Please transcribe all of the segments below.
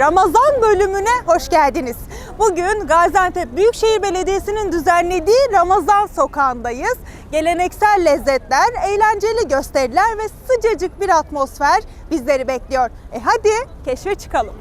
Ramazan bölümüne hoş geldiniz. Bugün Gaziantep Büyükşehir Belediyesi'nin düzenlediği Ramazan Sokağı'ndayız. Geleneksel lezzetler, eğlenceli gösteriler ve sıcacık bir atmosfer bizleri bekliyor. E hadi keşfe çıkalım.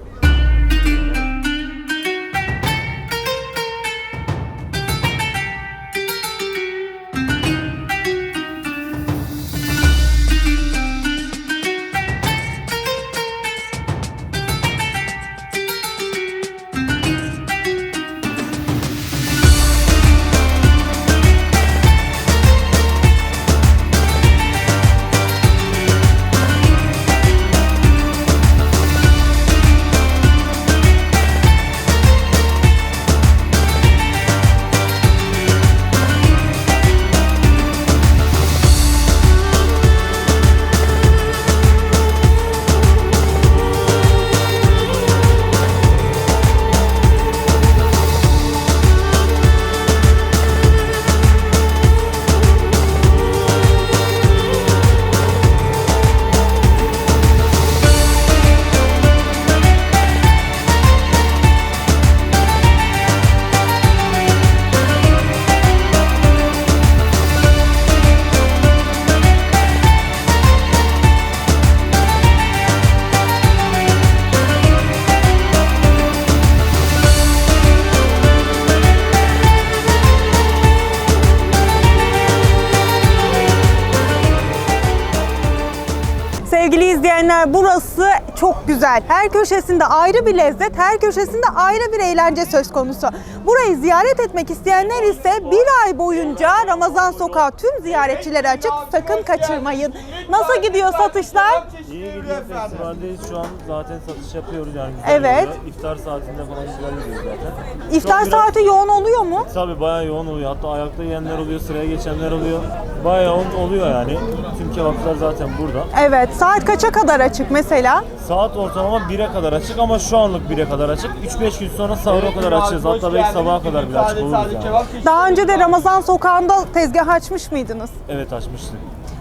Her köşesinde ayrı bir lezzet, her köşesinde ayrı bir eğlence söz konusu. Burayı ziyaret etmek isteyenler ise bir ay boyunca Ramazan Sokağı tüm ziyaretçilere açık. Sakın kaçırmayın. Nasıl gidiyor satışlar? İyi gidiyor festivaldeyiz şu an zaten satış yapıyoruz yani güzel Evet. gidiyor. İftar saatinde falan güzel gidiyor zaten. İftar Çok biraz- saati yoğun oluyor mu? Tabii bayağı yoğun oluyor. Hatta ayakta yiyenler oluyor, sıraya geçenler oluyor. Bayağı yoğun oluyor yani. Tüm kebapçılar zaten burada. Evet. Saat kaça kadar açık mesela? Saat ortalama 1'e kadar açık ama şu anlık 1'e kadar açız. 3-5 gün sonra sahura kadar açığız. Hatta belki sabaha kadar bile açık oluruz yani. Daha önce de Ramazan Sokağı'nda tezgah açmış mıydınız? Evet açmıştık.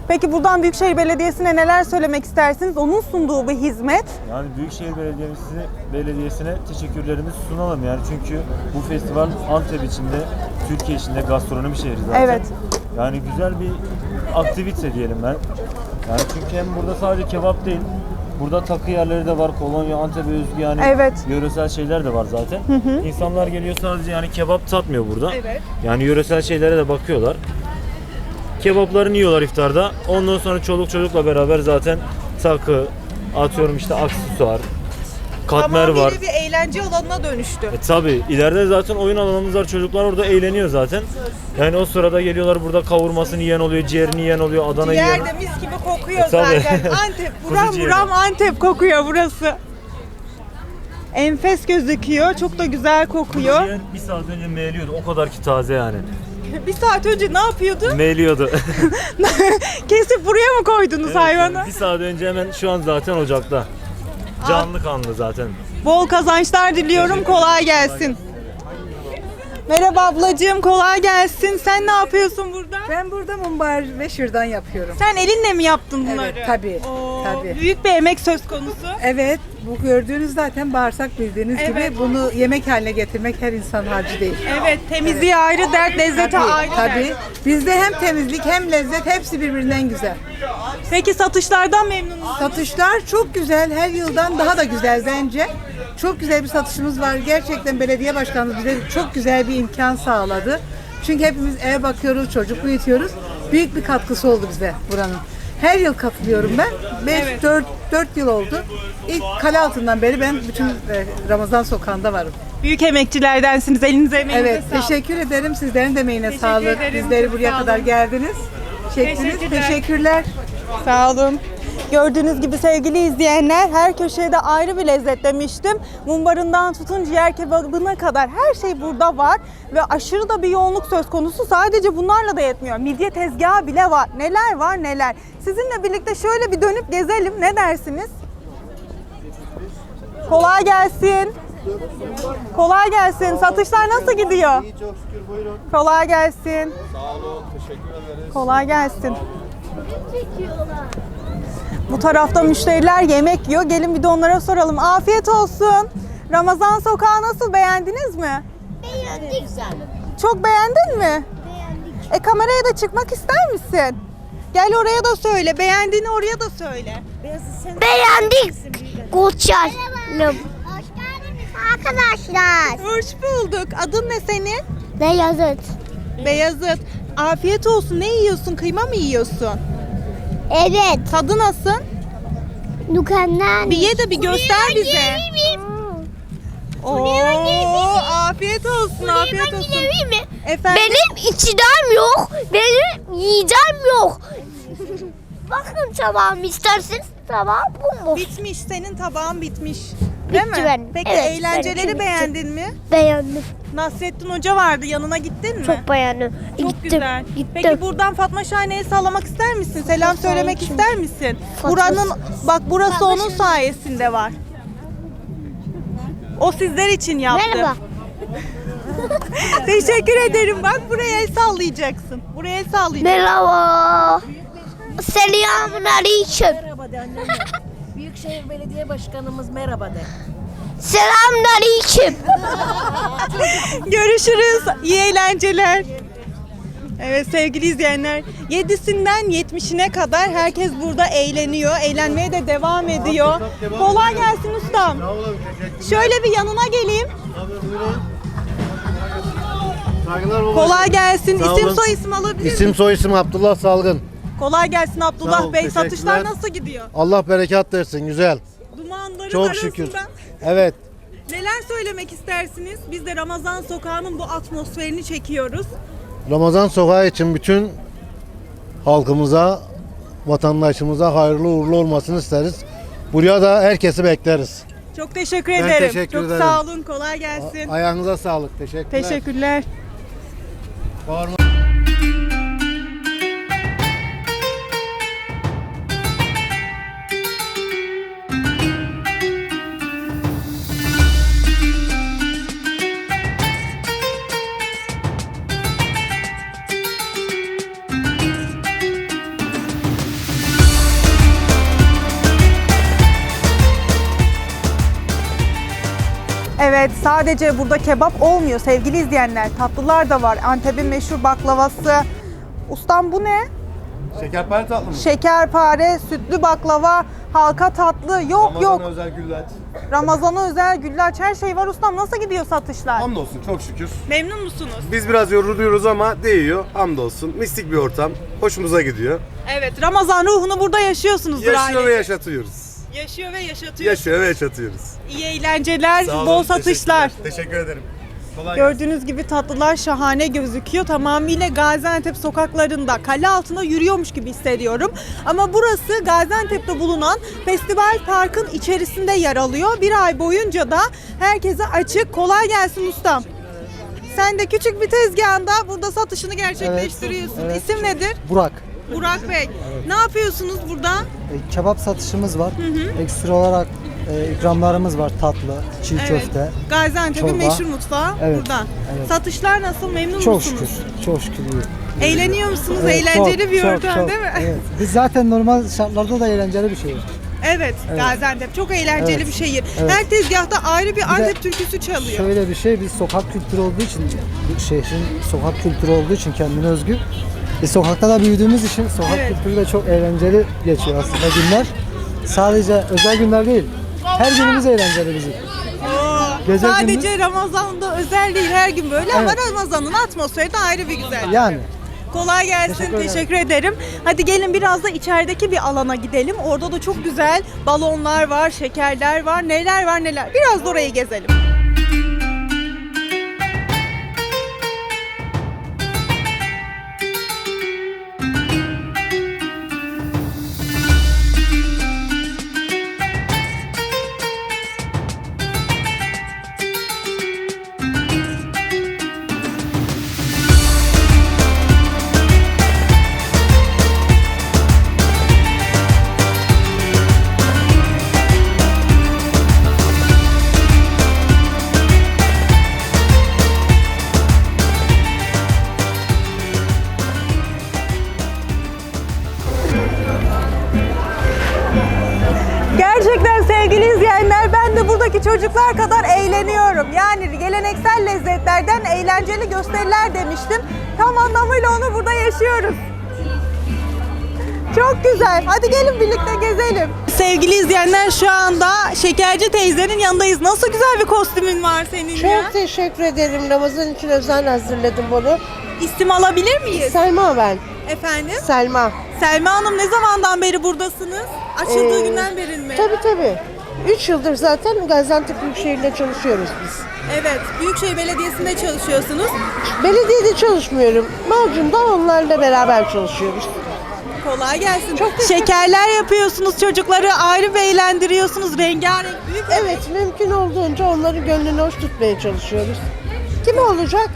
Peki buradan Büyükşehir Belediyesi'ne neler söylemek istersiniz? Onun sunduğu bir hizmet. Yani Büyükşehir Belediyesi Belediyesi'ne teşekkürlerimizi sunalım yani çünkü bu festival Antep içinde, Türkiye içinde gastronomi şehri zaten. Evet. Yani güzel bir aktivite diyelim ben. Yani çünkü hem burada sadece kebap değil, burada takı yerleri de var, kolonya, Antep'e özgü yani Evet. yöresel şeyler de var zaten. İnsanlar geliyor sadece yani kebap tatmıyor burada. Evet. Yani yöresel şeylere de bakıyorlar. Kebaplarını yiyorlar iftarda. Ondan sonra çoluk çocukla beraber zaten takı, atıyorum işte aksesuar, katmer var. Tamamıyla bir eğlence alanına dönüştü. E tabi ileride zaten oyun alanımız var. Çocuklar orada eğleniyor zaten. Yani o sırada geliyorlar burada kavurmasını yiyen oluyor, ciğerini yiyen oluyor, Adana yiyen. Ciğer de mis gibi kokuyor E, tabii. zaten. Antep, buram ciğeri. buram Antep kokuyor burası. Enfes gözüküyor, çok da güzel kokuyor. Ciğer bir saat önce meyliyordu. O kadar ki taze yani. Bir saat önce ne yapıyordu? Meyliyordu. Kesip buraya mı koydunuz hayvanı? bir saat önce hemen şu an zaten ocakta. Canlı kanlı zaten. Bol kazançlar diliyorum, kolay gelsin. Merhaba ablacığım, kolay gelsin. Sen ne yapıyorsun burada? Ben burada mumbar ve şırdan yapıyorum. Sen elinle mi yaptın bunları? Evet, tabii, Oo, tabii. Büyük bir emek söz konusu. Evet, bu gördüğünüz zaten bağırsak bildiğiniz Evet. gibi bunu yemek haline getirmek her insan harcı değil. Evet, temizliği ayrı dert, lezzeti Tabii, ayrı tabii. dert. Bizde hem temizlik hem lezzet hepsi birbirinden güzel. Peki satışlardan memnun musunuz? Satışlar çok güzel, her yıldan daha da güzel bence. Çok güzel bir satışımız var. Gerçekten belediye başkanımız bize çok güzel bir imkan sağladı. Çünkü hepimiz eve bakıyoruz, çocuk büyütüyoruz. Büyük bir katkısı oldu bize buranın. Her yıl katılıyorum ben. 5 Evet. 4 4 yıl oldu. İlk kale altından beri ben bütün e, Ramazan sokağında varım. Büyük emekçilerdensiniz. Elinize emeğinize Evet, sağlık. teşekkür ederim. Sizlerin de emeğine Teşekkür sağlık. ederim, Bizleri buraya sağ kadar geldiniz. Çektiniz. Teşekkürler. Teşekkürler. Sağ olun. Gördüğünüz gibi sevgili izleyenler her köşede ayrı bir lezzet demiştim. Mumbarından tutun ciğer kebabına kadar her şey burada var. Ve aşırı da bir yoğunluk söz konusu. Sadece bunlarla da yetmiyor. Midye tezgahı bile var. Neler var neler. Sizinle birlikte şöyle bir dönüp gezelim. Ne dersiniz? Kolay gelsin. Kolay gelsin. Satışlar nasıl gidiyor? İyi çok şükür buyurun. Kolay gelsin. Sağ olun teşekkür ederiz. Kolay gelsin. Bu tarafta müşteriler yemek yiyor. Gelin bir de onlara soralım. Afiyet olsun. Ramazan sokağı nasıl beğendiniz mi? Beğendik. Güzel. Çok beğendin mi? Beğendik. E kameraya da çıkmak ister misin? Gel oraya da söyle. Beğendiğini oraya da söyle. Beğendik. Koçarım. Hoş geldiniz arkadaşlar. Hoş bulduk. Adın ne senin? Beyazıt. Beyazıt. Afiyet olsun. Ne yiyorsun? Kıyma mı yiyorsun? Evet. Tadı nasıl? Mükemmel. Bir ye de bir göster bize. Oo, afiyet olsun. Afiyet olsun. mi? Efendim? Benim içeceğim yok. Benim yiyeceğim yok. Bakın tabağım isterseniz bu mu? Bitmiş. Senin tabağın bitmiş. Değil Bitti mi? benim. Peki Evet, eğlenceleri benimki bitti. beğendin mi? Beğendim. Nasrettin Hoca vardı. Yanına gittin mi? Çok beğendim. Çok Gittim. güzel. Gittim. Peki buradan Fatma Şahine'ye sağlamak ister misin? Selam söylemek Şahine ister misin? Fatma- Buranın bak burası Fatma onun Şahine. sayesinde var. O sizler için yaptı. Merhaba. Teşekkür ederim. Bak buraya el sallayacaksın. Buraya el sallayacaksın. Merhaba. Selamun aleyküm. De annem. Büyükşehir Belediye Başkanımız merhaba de. Selamun aleyküm. Görüşürüz. İyi eğlenceler. Evet sevgili izleyenler 7'sinden 70'ine kadar herkes burada eğleniyor. Eğlenmeye de devam ediyor. Kolay gelsin ustam. Şöyle bir yanına geleyim. Kolay gelsin. Sağ İsim olun. soy isim alabilir İsim miyim? soy isim Abdullah Salgın. Kolay gelsin Abdullah Sağ ol, Bey. Satışlar teşekkürler. nasıl gidiyor? Allah bereket versin güzel. Dumanların Çok arasında şükür. Evet. neler söylemek istersiniz? Biz de Ramazan Sokağı'nın bu atmosferini çekiyoruz. Ramazan sokağı için bütün halkımıza, vatandaşımıza hayırlı uğurlu olmasını isteriz. Buraya da herkesi bekleriz. Çok teşekkür Ben ederim. teşekkür Çok ederim. sağ olun. Kolay gelsin. Ayağınıza sağlık. Teşekkürler. Teşekkürler. Bağırma. Sadece burada kebap olmuyor sevgili izleyenler. Tatlılar da var. Antep'in meşhur baklavası. Ustam bu ne? Şekerpare tatlı mı? Şekerpare, sütlü baklava, halka tatlı. Yok yok. özel güllaç. Ramazan'a özel güllaç her şey var ustam. Nasıl gidiyor satışlar? Hamdolsun çok şükür. Memnun musunuz? Biz biraz yoruluyoruz ama değiyor. Hamdolsun. Mistik bir ortam. Hoşumuza gidiyor. Evet Ramazan ruhunu burada yaşıyorsunuzdur Yaşıyor ve yaşatıyoruz. Yaşıyor ve yaşatıyorsunuz. Yaşıyor ve yaşatıyoruz. İyi eğlenceler, Sağ olun, bol satışlar. Teşekkür ederim. Kolay gelsin. Gördüğünüz gibi tatlılar şahane gözüküyor. Tamamıyla Gaziantep sokaklarında, kale altında yürüyormuş gibi hissediyorum. Ama burası Gaziantep'te bulunan Festival Park'ın içerisinde yer alıyor. Bir ay boyunca da herkese açık. Kolay gelsin ustam. Sen de küçük bir tezgahında burada satışını gerçekleştiriyorsun. Evet, evet. İsim nedir? Burak. Burak Bey. Ne yapıyorsunuz burada? E, kebap satışımız var. Ekstra olarak e, ikramlarımız var. Tatlı, çiğ köfte. Gaziantep'in meşhur mutfağı Evet, burada. evet. Satışlar nasıl? Memnun Çok musunuz? şükür. Çok şükür iyi. Eğleniyor musunuz? Evet, Eğlenceli çok, bir çok, ortam çok. değil mi? Evet. Biz zaten normal şartlarda da eğlenceli bir şey. Evet, Gaziantep çok eğlenceli Evet. bir şehir. Evet. Her tezgahta ayrı bir Antep türküsü çalıyor. Şöyle bir şey, biz sokak kültürü olduğu için, şehrin sokak kültürü olduğu için kendine özgü. E, sokakta da büyüdüğümüz için sokak Evet. kültürü de çok eğlenceli geçiyor aslında günler. Sadece özel günler değil. Her günümüz eğlenceli bizim. Gece Sadece Ramazan'da özel değil her gün böyle ama Evet. Ramazan'ın atmosferi de ayrı bir güzel. Yani Kolay gelsin. Teşekkür ederim. Teşekkür ederim. Hadi gelin biraz da içerideki bir alana gidelim. Orada da çok güzel balonlar var, şekerler var, neler var neler. Biraz da orayı gezelim. Buradaki çocuklar kadar eğleniyorum. Yani geleneksel lezzetlerden eğlenceli gösteriler demiştim. Tam anlamıyla onu burada yaşıyoruz. Çok güzel. Hadi gelin birlikte gezelim. Sevgili izleyenler şu anda Şekerci teyzenin yanındayız. Nasıl güzel bir kostümün var senin ya. Çok teşekkür ederim. Ramazan için özel hazırladım bunu. İsim alabilir miyiz? Selma ben. Efendim? Selma. Selma Hanım ne zamandan beri buradasınız? Açıldığı Ee, günden beri mi? Tabii tabii. 3 yıldır zaten Gaziantep Büyükşehir'de çalışıyoruz biz. Evet. Büyükşehir Belediyesi'nde çalışıyorsunuz. Belediyede çalışmıyorum. Macun'da onlarla beraber çalışıyoruz. Kolay gelsin. Şekerler yapıyorsunuz, çocukları ayrı bir eğlendiriyorsunuz. Rengarenk büyük. Evet, mümkün olduğunca onların gönlünü hoş tutmaya çalışıyoruz. Kim olacak?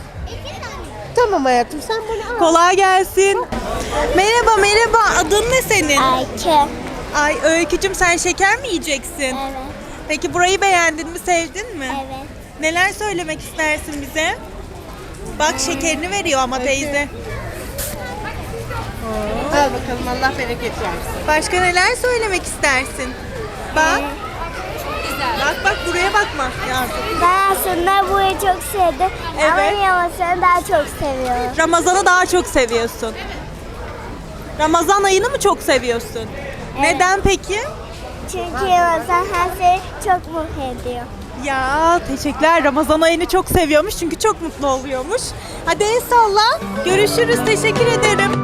Tamam hayatım sen bunu al. Kolay gelsin. Merhaba merhaba. Adın ne senin? Ayça. Ay Öykücüm sen şeker mi yiyeceksin? Evet. Peki burayı beğendin mi, sevdin mi? Evet. Neler söylemek istersin bize? Bak şekerini veriyor ama teyze. Al bakalım Allah bereket versin. Başka neler söylemek istersin? Bak. Bak bak buraya bakma. Yazdım. Ben aslında burayı çok sevdim. Ama Evet. Yamasını daha çok seviyorum. Ramazan'ı daha çok seviyorsun. Ramazan ayını mı çok seviyorsun? Neden peki? Çünkü Yamasan her şeyi çok mutlu ediyor. Ya teşekkürler. Ramazan ayını çok seviyormuş çünkü çok mutlu oluyormuş. Hadi el salla. Görüşürüz. Teşekkür ederim.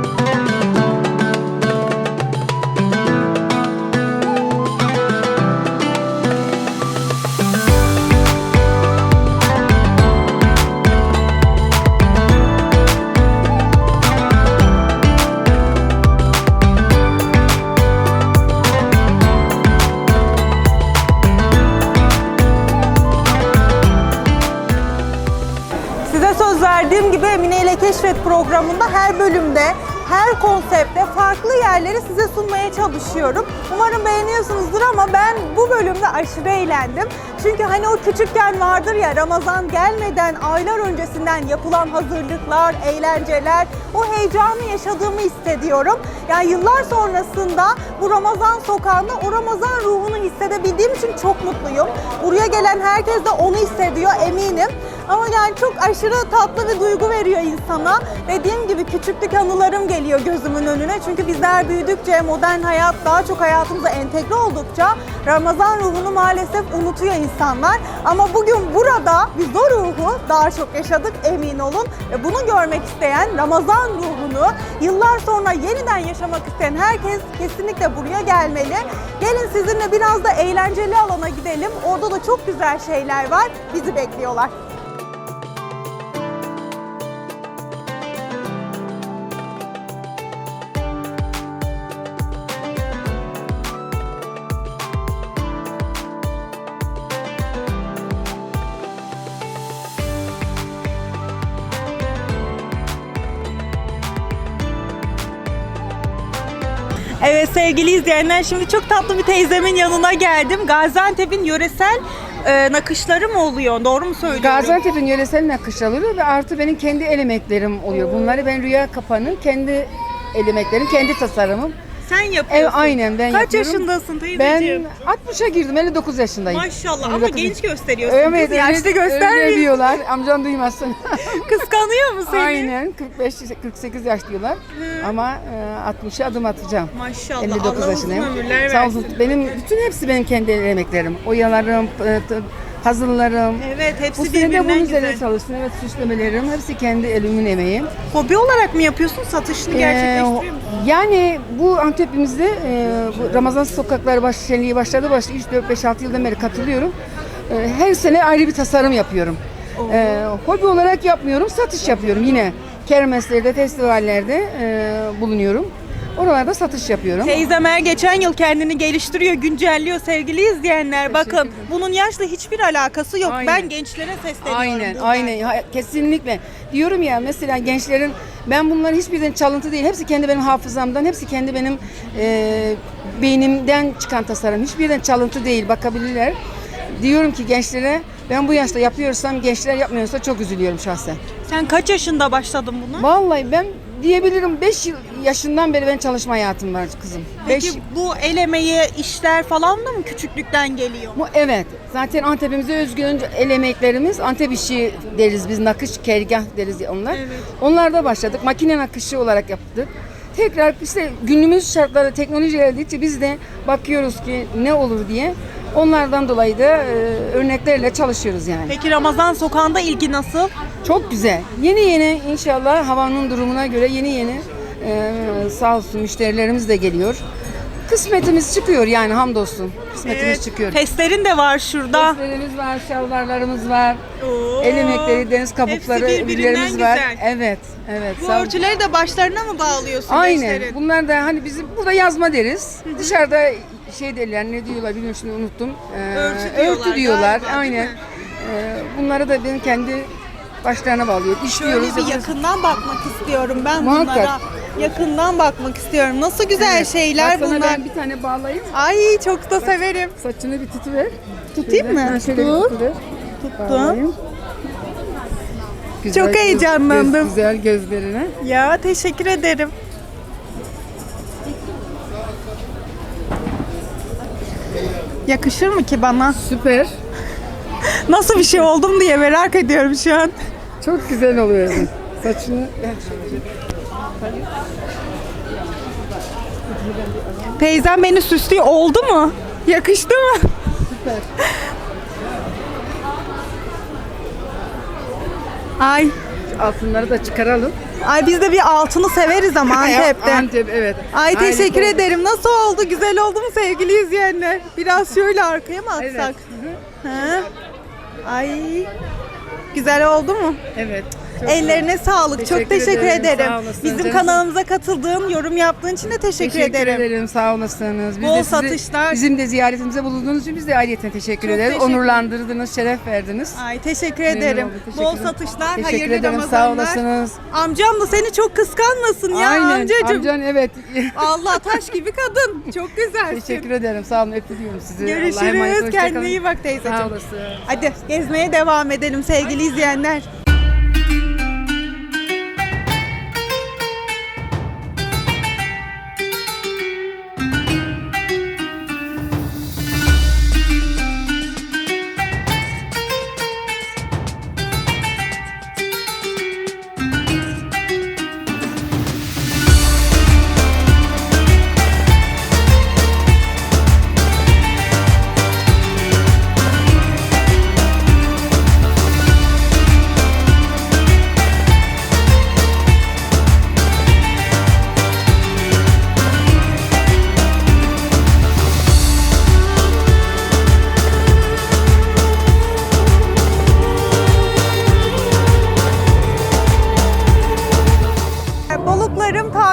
Programında her bölümde, her konsepte farklı yerleri size sunmaya çalışıyorum. Umarım beğeniyorsunuzdur ama ben bu bölümde aşırı eğlendim. Çünkü hani o küçükken vardır ya Ramazan gelmeden aylar öncesinden yapılan hazırlıklar, eğlenceler, o heyecanı yaşadığımı hissediyorum. Yani yıllar sonrasında bu Ramazan sokağında o Ramazan ruhunu hissedebildiğim için çok mutluyum. Buraya gelen herkes de onu hissediyor eminim. Ama yani çok aşırı tatlı bir duygu veriyor insana. Dediğim gibi küçüklük anılarım geliyor gözümün önüne. Çünkü bizler büyüdükçe, modern hayat daha çok hayatımıza entegre oldukça Ramazan ruhunu maalesef unutuyor insanlar. Ama bugün burada biz o ruhu daha çok yaşadık emin olun. Ve bunu görmek isteyen Ramazan ruhunu yıllar sonra yeniden yaşamak isteyen herkes kesinlikle buraya gelmeli. Gelin sizinle biraz da eğlenceli alana gidelim. Orada da çok güzel şeyler var. Bizi bekliyorlar. Sevgili izleyenler şimdi çok tatlı bir teyzemin yanına geldim. Gaziantep'in yöresel e, nakışları mı oluyor? Doğru mu söylüyorum? Gaziantep'in yöresel nakış alıyor ve artı benim kendi el emeklerim oluyor. Bunları ben Rüya Kapan'ın kendi el emeklerim, kendi tasarımım. Sen yapıyorsun. aynen ben Kaç yapıyorum. yaşındasın Ben teyzeciğim? 60'a girdim, 59 yaşındayım. Maşallah ama 59 genç gösteriyorsun. Evet, kız. Yaşlı öyle, diyorlar. Amcan duymasın. Kıskanıyor mu seni? aynen 45 48 yaş diyorlar. Ama e, 60'a adım atacağım. Maşallah. 59 Allah uzun yaşındayım. ömürler Sağ versin. olsun. Benim bütün hepsi benim kendi el emeklerim. Oyalarım, e, t- puzzle'larım. Evet hepsi Bu sene de birbirinden bunun güzel. üzerine çalıştım. Evet süslemelerim. Hepsi kendi elimin emeği. Hobi olarak mı yapıyorsun? Satışını gerçekleştiriyor musun? Ee, yani bu Antep'imizde e, bu Ramazan sokakları baş, şenliği başladı başladı 3 4 5 6 yıldan beri katılıyorum. E, her sene ayrı bir tasarım yapıyorum. E, hobi olarak yapmıyorum, satış yapıyorum yine. Kermeslerde, festivallerde e, bulunuyorum. Oralarda satış yapıyorum. Teyzem her geçen yıl kendini geliştiriyor, güncelliyor sevgili izleyenler. Bakın bunun yaşla hiçbir alakası yok. Aynen. Ben gençlere sesleniyorum. Aynen, buradan. aynen. Ha- Kesinlikle. Diyorum ya mesela gençlerin ben bunların hiçbirinden çalıntı değil. Hepsi kendi benim hafızamdan, hepsi kendi benim e, beynimden çıkan tasarım. Hiçbirinden çalıntı değil. Bakabilirler. Diyorum ki gençlere ben bu yaşta yapıyorsam gençler yapmıyorsa çok üzülüyorum şahsen. Sen kaç yaşında başladın buna? Vallahi ben diyebilirim 5 yıl yaşından beri ben çalışma hayatım var kızım. Peki Beş, bu el emeği işler falan da mı küçüklükten geliyor? bu evet. Zaten Antep'imize özgü önce el emeklerimiz Antep işi deriz biz nakış kergah deriz ya onlar. Onlarda başladık. Makine nakışı olarak yaptık. Tekrar işte günümüz şartları teknoloji geldikçe biz de bakıyoruz ki ne olur diye. Onlardan dolayı da e, örneklerle çalışıyoruz yani. Peki Ramazan sokağında ilgi nasıl? Çok güzel. Yeni yeni inşallah havanın durumuna göre yeni yeni e, sağ olsun müşterilerimiz de geliyor. Kısmetimiz çıkıyor yani hamdolsun. Kısmetimiz çıkıyor. Testlerin de var şurada. Testlerimiz var, şalvarlarımız var. Oo. El emekleri, deniz kabukları Hepsi birbirinden ürünlerimiz var. güzel. Evet, evet. Bu sağ örtüleri de başlarına mı bağlıyorsun Aynen. gençlerin? Bunlar da hani bizim burada yazma deriz. Dışarıda şey derler ne diyorlar bilmiyorum şimdi unuttum. Ee, Örtü diyorlar diyorlar. galiba, değil Aynen. mi? Ee, bunları da ben kendi başlarına bağlıyor. Şöyle İşliyoruz. bir yakından bakmak istiyorum ben Muhakkak. bunlara. Yakından bakmak istiyorum. Nasıl güzel Evet. şeyler Bak sana bunlar. ben bir tane bağlayayım. Ay çok da severim. Saçını bir tutuver. Tutayım Şöyle, mı? ha, şöyle bir Tut. tutuver. Tuttum. Bağlayayım. Çok heyecanlandım. Göz, güzel gözlerine. Ya teşekkür ederim. Yakışır mı ki bana? Süper. Nasıl bir şey oldum diye merak ediyorum şu an. Çok güzel oluyor. Saçını Teyzem beni süslüyor. Oldu mu? Yakıştı mı? Ay, altınları da çıkaralım. ay biz de bir altını severiz ama Antep'te. Antep evet. Ay Harika teşekkür oldu. ederim. Nasıl oldu? Güzel oldu mu sevgili izleyenler? Biraz şöyle arkaya mı Evet. atsak? Ha? Ay. Güzel oldu mu? Evet. Ellerine sağlık. Çok Teşekkür teşekkür ederim, ederim. sağ olasın Bizim canım. kanalımıza katıldığın, yorum yaptığın için de teşekkür, ederim. Sağ olasınız. Biz Bol de sizi- satışlar. Bizim de ziyaretimize bulunduğunuz için biz de ayrıyeten teşekkür Çok ederiz. teşekkür- Onurlandırdınız, şeref verdiniz. Ay teşekkür Memnun ederim. oldum, teşekkür Bol ederim. satışlar, Teşekkür hayırlı ederim. Sağ olasınız. Amcam da seni çok kıskanmasın ya Aynen. amcacığım. Amcan evet. Allah taş gibi kadın. Çok güzelsin. teşekkür ederim. Sağ olun. Öpüyorum sizi. Görüşürüz. Kendine iyi bak Sağ teyzeciğim. olasın. Hadi gezmeye devam edelim sevgili izleyenler.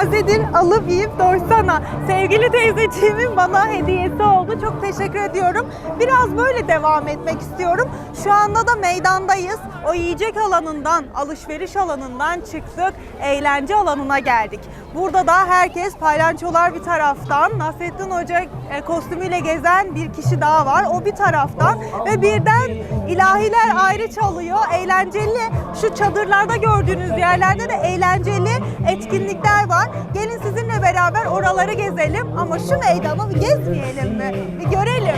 Tazedir, alıp yiyip doysana. Sevgili teyzeciğimin bana hediyesi oldu. Çok teşekkür ediyorum. Biraz böyle devam etmek istiyorum. Şu anda da meydandayız. O yiyecek alanından, alışveriş alanından çıktık. Eğlence alanına geldik. Burada da herkes paylançolar bir taraftan, Nasrettin Hoca e, kostümüyle gezen bir kişi daha var. O bir taraftan ve birden ilahiler ayrı çalıyor. Eğlenceli şu çadırlarda gördüğünüz yerlerde de eğlenceli etkinlikler var. Gelin sizinle beraber oraları gezelim ama şu meydanı gezmeyelim mi? Bir görelim.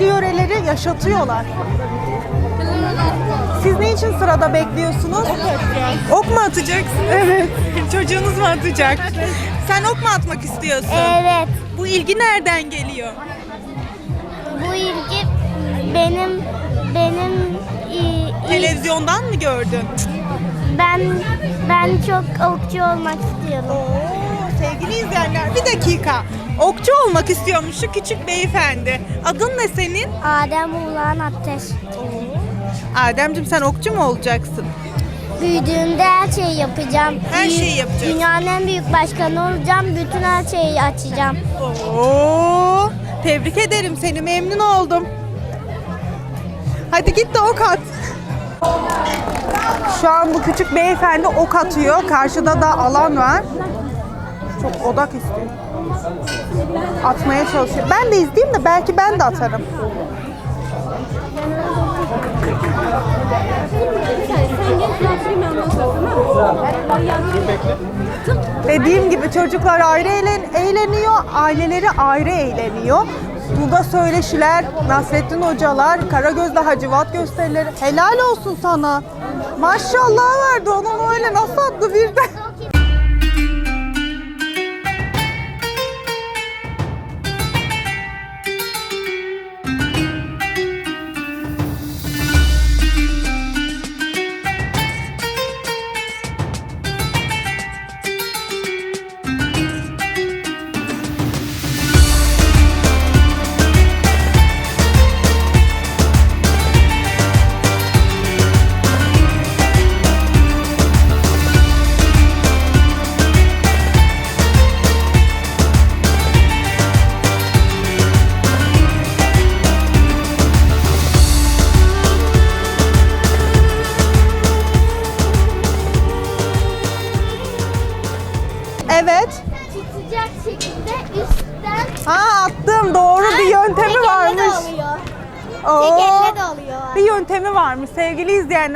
Eski yöreleri yaşatıyorlar. Siz ne için sırada bekliyorsunuz? Ok mu atacaksınız? Evet. Çocuğunuz mu atacak? Sen ok mu atmak istiyorsun? Evet. Bu ilgi nereden geliyor? Bu ilgi benim benim i- i- Televizyondan mı gördün? ben ben çok okçu olmak istiyorum. Oo, sevgili izleyenler bir dakika. Okçu olmak istiyormuş şu küçük beyefendi. Adın ne senin? Adem Ulan Ateş. Ademciğim sen okçu mu olacaksın? Büyüdüğümde her şeyi yapacağım. Her Büyü- şeyi yapacaksın. Dünyanın en büyük başkanı olacağım. Bütün her şeyi açacağım. Oo, tebrik ederim seni memnun oldum. Hadi git de ok at. Şu an bu küçük beyefendi ok atıyor. Karşıda da alan var. Çok odak istiyor. Atmaya çalışıyor. Ben de izleyeyim de belki ben de atarım. Dediğim gibi çocuklar ayrı eğlen- eğleniyor, aileleri ayrı eğleniyor. Burada söyleşiler, Nasrettin hocalar, Karagöz'de Hacivat gösterileri. Helal olsun sana. Maşallah vardı onun öyle nasıl attı birden.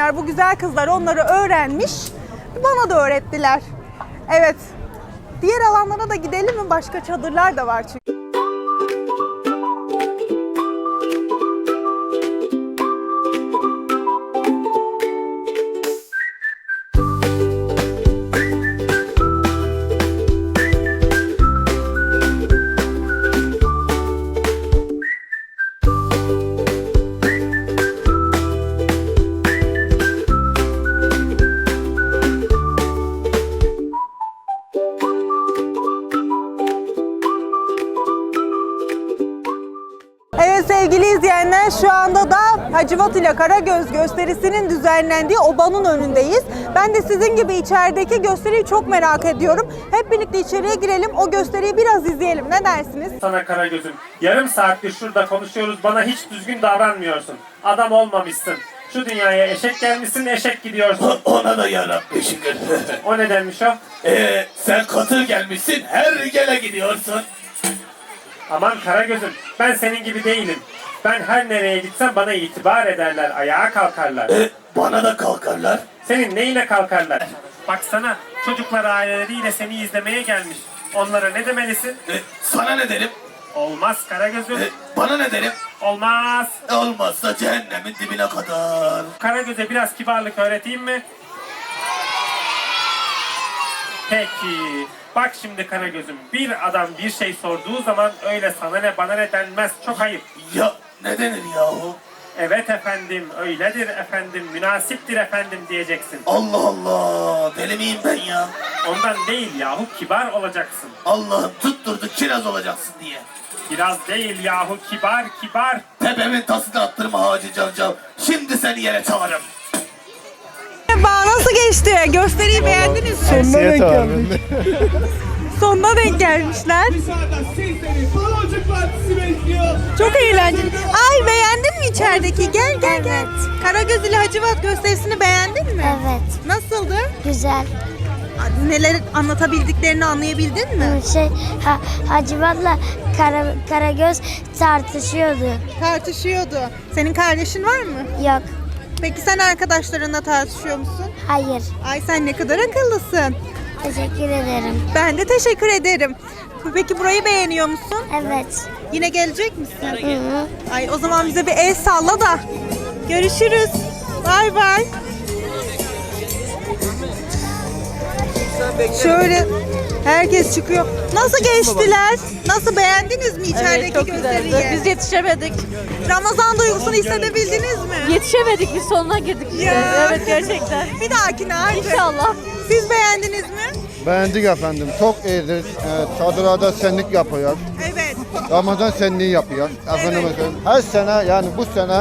İzleyenler. Bu güzel kızlar onları öğrenmiş. Bana da öğrettiler. Evet. Diğer alanlara da gidelim mi? Başka çadırlar da var çünkü. Hacivat ile Karagöz gösterisinin düzenlendiği obanın önündeyiz. Ben de sizin gibi içerideki gösteriyi çok merak ediyorum. Hep birlikte içeriye girelim o gösteriyi biraz izleyelim ne dersiniz? sana Karagöz'üm. Yarım saattir şurada konuşuyoruz bana hiç düzgün davranmıyorsun. Adam olmamışsın. Şu dünyaya eşek gelmişsin eşek gidiyorsun. Ona da yarabbi şükür. O nedenmiş o? Ee, sen katır gelmişsin, her gele gidiyorsun. Aman Karagöz'üm ben senin gibi değilim. Ben her nereye gitsem bana itibar ederler, ayağa kalkarlar. Ee, bana da kalkarlar. Senin neyine kalkarlar? Baksana çocuklar aileleriyle seni izlemeye gelmiş. Onlara ne demelisin? Ee, sana ne derim? Olmaz Karagöz'üm. Ee, bana ne derim? Olmaz. Olmazsa cehennemin dibine kadar. Karagöz'e biraz kibarlık öğreteyim mi? Peki. Bak şimdi Karagöz'üm. Bir adam bir şey sorduğu zaman öyle sana ne bana ne denmez. Çok ayıp. Ya ne denir yahu? Evet efendim, öyledir efendim, münasiptir efendim diyeceksin. Allah Allah, deli miyim ben ya? Ondan değil yahu, kibar olacaksın. Allah'ım tutturdu kiraz olacaksın diye. Biraz değil yahu, kibar kibar. Tepemin tasını attırma Hacı Cavcav. Şimdi seni yere çalarım. Merhaba nasıl geçti? Gösteriyi beğendiniz mi? Sonuna denk geldik. Sonuna denk gelmişler. Çok eğlenceli. Ay beğendin mi içerideki? Gel gel gel. Karagöz ile Hacivat gösterisini beğendin mi? Evet. Nasıldı? Güzel. Neler anlatabildiklerini anlayabildin mi? Şey, ha, Hacivat'la Kara, Karagöz tartışıyordu. Tartışıyordu. Senin kardeşin var mı? Yok, Peki sen arkadaşlarınla tartışıyor musun? hayır. Ay sen ne kadar akıllısın. Teşekkür ederim. Ben de teşekkür ederim. Peki burayı beğeniyor musun? Evet. Yine gelecek misin? Hı hı. Ay o zaman bize bir el salla da. Görüşürüz. Bay bay. Şöyle herkes çıkıyor. Nasıl geçtiler? Nasıl beğendiniz mi içerideki gösteriyi? Biz yetişemedik. Ramazan duygusunu hissedebildiniz mi? Yetişemedik biz sonuna girdik işte. Ya. Evet gerçekten. Bir dahakine artık. İnşallah. Siz beğendiniz mi? Beğendik efendim. Çok iyidir. Ee, çadırada senlik yapıyor. Evet. Ramazan senliği yapıyor. Efendim söyleyeyim. Her sene yani bu sene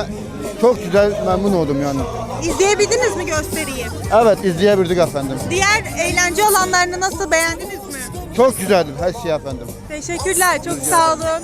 Çok güzel, memnun oldum yani. İzleyebildiniz mi gösteriyi? Evet, izleyebildik efendim. Diğer eğlence alanlarını nasıl beğendiniz mi? Çok güzeldi her şey efendim. Teşekkürler. Çok sağ olun.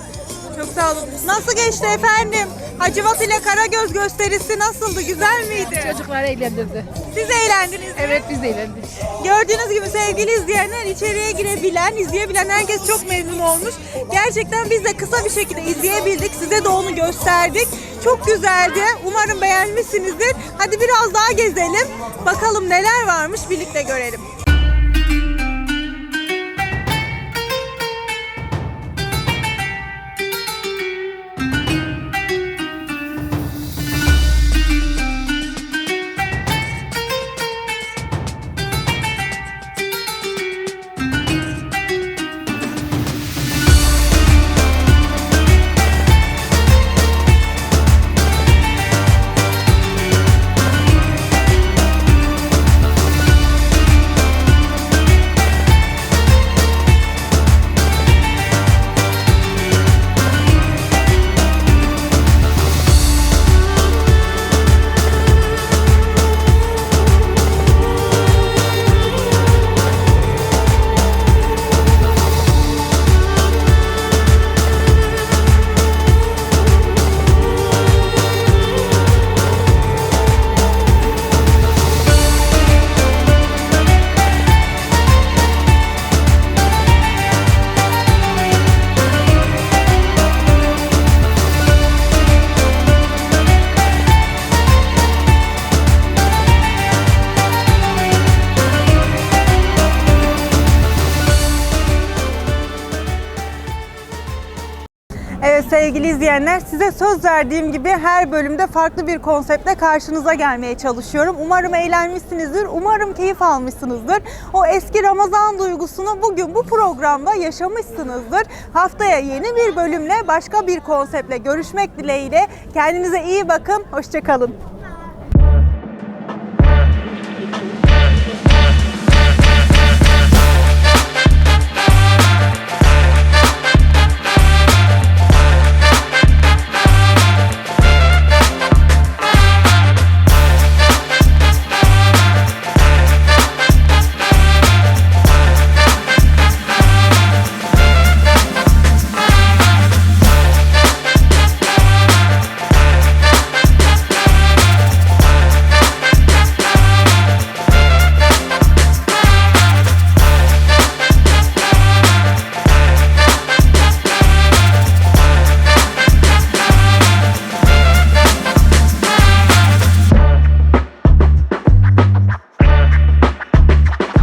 Çok sağ olun. Nasıl geçti efendim? Hacivat ile Karagöz gösterisi nasıldı? Güzel miydi? Çocuklar eğlendirdi. Siz eğlendiniz mi? Evet biz de eğlendik. Gördüğünüz gibi sevgili izleyenler içeriye girebilen, izleyebilen herkes çok memnun olmuş. Gerçekten biz de kısa bir şekilde izleyebildik. Size de onu gösterdik. Çok güzeldi. Umarım beğenmişsinizdir. Hadi biraz daha gezelim. Bakalım neler varmış birlikte görelim. Söz verdiğim gibi her bölümde farklı bir konseptle karşınıza gelmeye çalışıyorum. Umarım eğlenmişsinizdir, umarım keyif almışsınızdır. O eski Ramazan duygusunu bugün bu programda yaşamışsınızdır. Haftaya yeni bir bölümle başka bir konseptle görüşmek dileğiyle kendinize iyi bakın, hoşçakalın.